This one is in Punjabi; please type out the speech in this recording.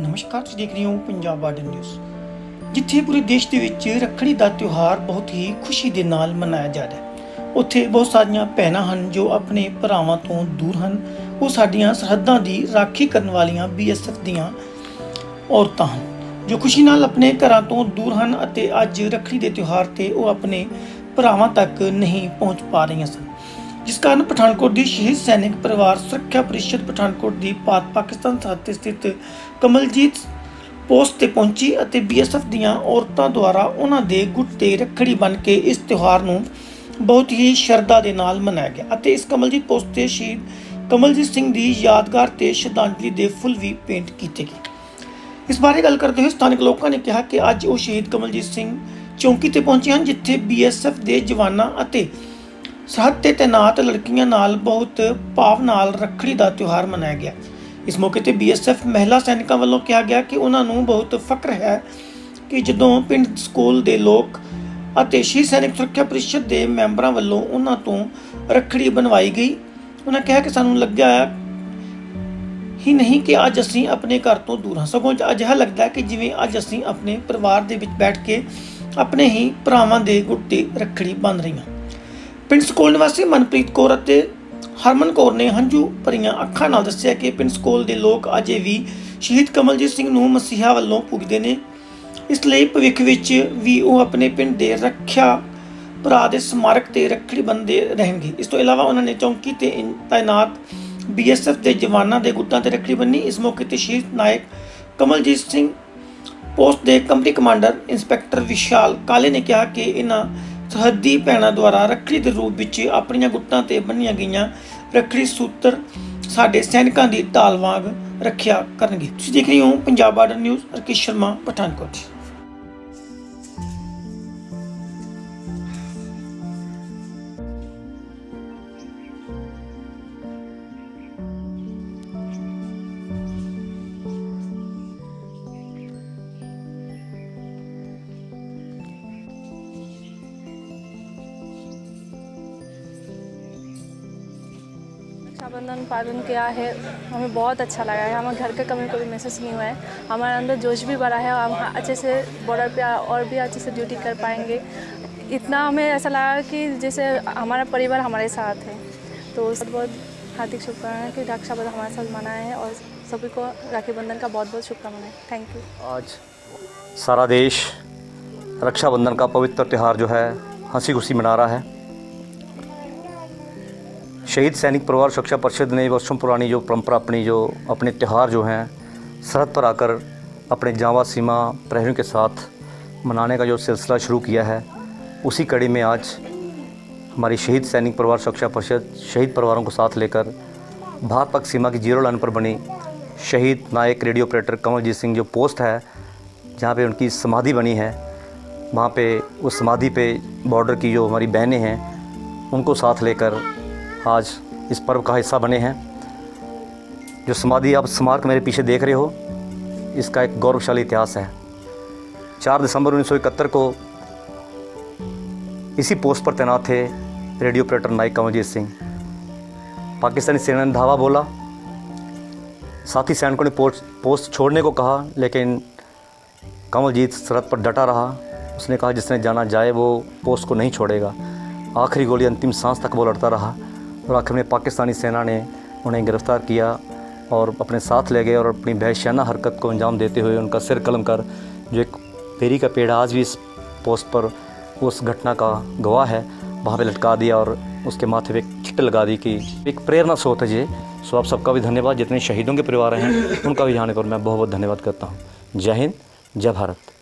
ਨਮਸਕਾਰ, ਤੁਸੀਂ ਦੇਖ ਰਹੇ ਹੋ ਪੰਜਾਬ ਬਾਰਡਰ ਨਿਊਜ਼ ਜਿੱਥੇ ਪੂਰੇ ਦੇਸ਼ ਦੇ ਵਿੱਚ ਰੱਖੜੀ ਦਾ ਤਿਉਹਾਰ ਬਹੁਤ ਹੀ ਖੁਸ਼ੀ ਦੇ ਨਾਲ ਮਨਾਇਆ ਜਾ ਰਿਹਾ ਹੈ। ਉੱਥੇ ਬਹੁਤ ਸਾਰੀਆਂ ਭੈਣਾਂ ਹਨ ਜੋ ਆਪਣੇ ਭਰਾਵਾਂ ਤੋਂ ਦੂਰ ਹਨ। ਉਹ ਸਾਡੀਆਂ ਸਰਹੱਦਾਂ ਦੀ ਰਾਖੀ ਕਰਨ ਵਾਲੀਆਂ ਬੀਐਸਐਫ ਦੀਆਂ ਔਰਤਾਂ ਹਨ, ਜੋ ਖੁਸ਼ੀ ਨਾਲ ਆਪਣੇ ਘਰਾਂ ਤੋਂ ਦੂਰ ਹਨ ਅਤੇ ਅੱਜ ਰੱਖੜੀ ਦੇ ਤਿਉਹਾਰ ਤੇ ਉਹ ਆਪਣੇ ਭਰਾਵਾਂ ਤੱਕ ਨਹੀਂ ਪਹੁੰਚ ਪਾ ਰਹੀਆਂ ਸਨ। ਜਿਸ ਕਾਰਨ ਪਠਾਨਕੋਟ ਦੀ ਸ਼ਹੀਦ ਸੈਨਿਕ ਪਰਿਵਾਰ ਸੁਰੱਖਿਆ ਪਰਿਸ਼ਦ ਪਠਾਨਕੋਟ ਦੀ ਭਾਰਤ ਪਾਕਿਸਤਾਨ ਸਰਹੱਦ ਤੇ ਸਥਿਤ ਕਮਲਜੀਤ ਪੋਸਟ ਤੇ ਪਹੁੰਚੀ ਅਤੇ ਬੀਐਸਐਫ ਦੀਆਂ ਔਰਤਾਂ ਦੁਆਰਾ ਉਹਨਾਂ ਦੇ ਗੁੱਟ ਤੇ ਰੱਖੜੀ ਬੰਨ੍ਹ ਕੇ ਇਸ ਤਿਉਹਾਰ ਨੂੰ ਬਹੁਤ ਹੀ ਸ਼ਰਧਾ ਦੇ ਨਾਲ ਮਨਾਇਆ ਗਿਆ ਅਤੇ ਇਸ ਕਮਲਜੀਤ ਪੋਸਟ ਤੇ ਸ਼ਹੀਦ ਕਮਲਜੀਤ ਸਿੰਘ ਦੀ ਯਾਦਗਾਰ ਤੇ ਸ਼ਰਧਾਂਜਲੀ ਦੇ ਫੁੱਲ ਵੀ ਪੇਂਟ ਕੀਤੇ ਗਏ। ਇਸ ਬਾਰੇ ਗੱਲ ਕਰਦੇ ਹੋਏ ਸਥਾਨਕ ਲੋਕਾਂ ਨੇ ਕਿਹਾ ਕਿ ਅੱਜ ਉਹ ਸ਼ਹੀਦ ਕਮਲਜੀਤ ਸਿੰਘ ਚੌਂਕੀ ਤੇ ਪਹੁੰਚੇ ਹਨ, ਜਿੱਥੇ ਬੀਐਸਐਫ ਦੇ ਜਵਾਨਾਂ ਅਤੇ ਸਰਹੱਦ ਤੇ ਤੈਨਾਤ ਲੜਕੀਆਂ ਨਾਲ ਬਹੁਤ ਭਾਵ ਨਾਲ ਰੱਖੜੀ ਦਾ ਤਿਉਹਾਰ ਮਨਾਇਆ ਗਿਆ। ਇਸ ਮੌਕੇ ਤੇ ਬੀਐਸਐਫ ਮਹਿਲਾ ਸੈਨਿਕਾਂ ਵੱਲੋਂ ਕਿਹਾ ਗਿਆ ਕਿ ਉਹਨਾਂ ਨੂੰ ਬਹੁਤ ਫਖਰ ਹੈ ਕਿ ਜਦੋਂ ਪਿੰਡ ਸਕੂਲ ਦੇ ਲੋਕ ਅਤੇ ਸ਼ਹੀਦ ਸੈਨਿਕ ਸੁਰੱਖਿਆ ਪਰਿਸ਼ਦ ਦੇ ਮੈਂਬਰਾਂ ਵੱਲੋਂ ਉਹਨਾਂ ਤੋਂ ਰੱਖੜੀ ਬਣਵਾਈ ਗਈ, ਉਹਨਾਂ ਕਿਹਾ ਕਿ ਸਾਨੂੰ ਲੱਗਿਆ ਹੀ ਨਹੀਂ ਕਿ ਅੱਜ ਅਸੀਂ ਆਪਣੇ ਘਰ ਤੋਂ ਦੂਰ ਹਾਂ। ਸਗੋਂ ਅਜਿਹਾ ਲੱਗਦਾ ਹੈ ਕਿ ਜਿਵੇਂ ਅੱਜ ਅਸੀਂ ਆਪਣੇ ਪਰਿਵਾਰ ਦੇ ਵਿੱਚ ਬੈਠ ਕੇ ਆਪਣੇ ਹੀ ਭਰਾਵਾਂ ਦੇ ਗੁੱਟੇ ਰੱਖੜੀ ਬੰਨ ਰਹੀਆਂ। ਪਿੰਡ ਸਕੂਲ ਨਿਵਾਸੀ ਮਨਪ੍ਰੀਤ ਕੌਰ ਅਤੇ ਹਰਮਨ ਕੌਰ ਨੇ ਹੰਝੂ ਭਰੀਆਂ ਅੱਖਾਂ ਨਾਲ ਦੱਸਿਆ ਕਿ ਪਿੰਡ ਸਕੂਲ ਦੇ ਲੋਕ ਅਜੇ ਵੀ ਸ਼ਹੀਦ ਕਮਲਜੀਤ ਸਿੰਘ ਨੂੰ ਮਸੀਹਾ ਵੱਲੋਂ ਪੁੱਜਦੇ ਨੇ। ਇਸ ਲਈ ਭਵਿੱਖ ਵਿੱਚ ਵੀ ਉਹ ਆਪਣੇ ਪਿੰਡ ਦੇ ਰੱਖਿਆ ਭਰਾ ਦੇ ਸਮਾਰਕ ਤੇ ਰੱਖੜੀ ਬੰਨ੍ਹਦੇ ਰਹਿਣਗੇ। ਇਸ ਤੋਂ ਇਲਾਵਾ ਉਹਨਾਂ ਨੇ ਚੌਂਕੀ ਤੇ ਇਨ- ਤਾਇਨਾਤ ਬੀਐਸਐਫ ਦੇ ਜਵਾਨਾਂ ਦੇ ਗੁੱਟਾਂ ਤੇ ਰੱਖੜੀ ਬੰਨੀ ਇਸ ਮੌਕੇ ਤੇ ਸ਼ਹੀਦ ਨਾਇਕ ਕਮਲਜੀਤ ਸਿੰਘ, ਪੋਸਟ ਦੇ company commander, inspector Vishal Kale ਨੇ ਕਿਹਾ ਕਿ ਇਹਨਾਂ ਸਰਹੱਦੀ ਭੈਣਾਂ ਦੁਆਰਾ ਰੱਖੜੀ ਦੇ ਰੂਪ ਵਿੱਚ ਆਪਣੀਆਂ ਗੁੱਟਾਂ ਤੇ ਬੰਨੀਆਂ ਗਈਆਂ ਰੱਖੜੀ ਸੂਤਰ ਸਾਡੇ ਸੈਨਿਕਾਂ ਦੀ ਢਾਲ ਵਾਂਗ ਰੱਖਿਆ ਕਰਨਗੇ। ਤੁਸੀਂ ਦੇਖ ਰਹੇ ਹੋ ਪੰਜਾਬ ਬਾਰਡਰ ਨਿਊਜ਼ ਰਕੇਸ਼ ਸ਼ਰਮਾ, ਪਠਾਨਕੋਟ। रक्षाबंधन पालन किया है। हमें बहुत अच्छा लगा है। हमारे घर का कमी कभी महसूस नहीं हुआ है। हमारे अंदर जोश भी बढ़ा है और हम अच्छे से बॉर्डर पे और भी अच्छे से ड्यूटी कर पाएँगे। इतना हमें ऐसा लगा कि जैसे हमारा परिवार हमारे साथ है। तो बहुत हार्दिक शुभकामनाएँ कि रक्षाबंधन हमारे साथ मनाए हैं और सभी को राखी बंधन का बहुत बहुत शुभकामनाएँ। थैंक यू आज सारा देश रक्षाबंधन का पवित्र त्यौहार जो है हँसी खुशी मना रहा है। शहीद सैनिक परिवार सुरक्षा परिषद ने वर्षों पुरानी जो परंपरा, अपनी जो, अपने त्यौहार जो हैं, सरहद पर आकर अपने जावा सीमा प्रहरियों के साथ मनाने का जो सिलसिला शुरू किया है, उसी कड़ी में आज हमारी शहीद सैनिक परिवार सुरक्षा परिषद, शहीद परिवारों को साथ लेकर भारत पाक सीमा की ज़ीरो लाइन पर बनी शहीद नायक रेडियो ऑपरेटर कंवलजीत सिंह जो पोस्ट है, जहाँ पे उनकी समाधि बनी है, वहाँ पे उस समाधि पे बॉर्डर की जो हमारी बहनें हैं, उनको साथ लेकर आज इस पर्व का हिस्सा बने हैं। जो समाधि आप स्मारक मेरे पीछे देख रहे हो, इसका एक गौरवशाली इतिहास है। चार दिसंबर उन्नीस सौ इकहत्तर को इसी पोस्ट पर तैनात थे रेडियो ऑपरेटर नाइक कंवलजीत सिंह। पाकिस्तानी सेना ने धावा बोला। साथी सैनिकों ने पोस्ट पोस्ट छोड़ने को कहा, लेकिन कंवलजीत सरहद पर डटा रहा। उसने कहा, जिसने जाना जाए, वो पोस्ट को नहीं छोड़ेगा। आखिरी गोली अंतिम सांस तक वो लड़ता रहा। और आखिर में पाकिस्तानी सेना ने उन्हें गिरफ़्तार किया और अपने साथ ले गए और अपनी बहशाना हरकत को अंजाम देते हुए उनका सिर कलम कर, जो एक पेरी का पेड़ आज भी इस पोस्ट पर उस घटना का गवाह है, वहाँ पे लटका दिया और उसके माथे पे एक चिट्ट लगा दी कि एक प्रेरणा स्रोत है ये। सो आप सबका भी धन्यवाद, जितने शहीदों के परिवार हैं, उनका भी यहाँ पर मैं बहुत बहुत धन्यवाद करता हूँ। जय हिंद, जय भारत।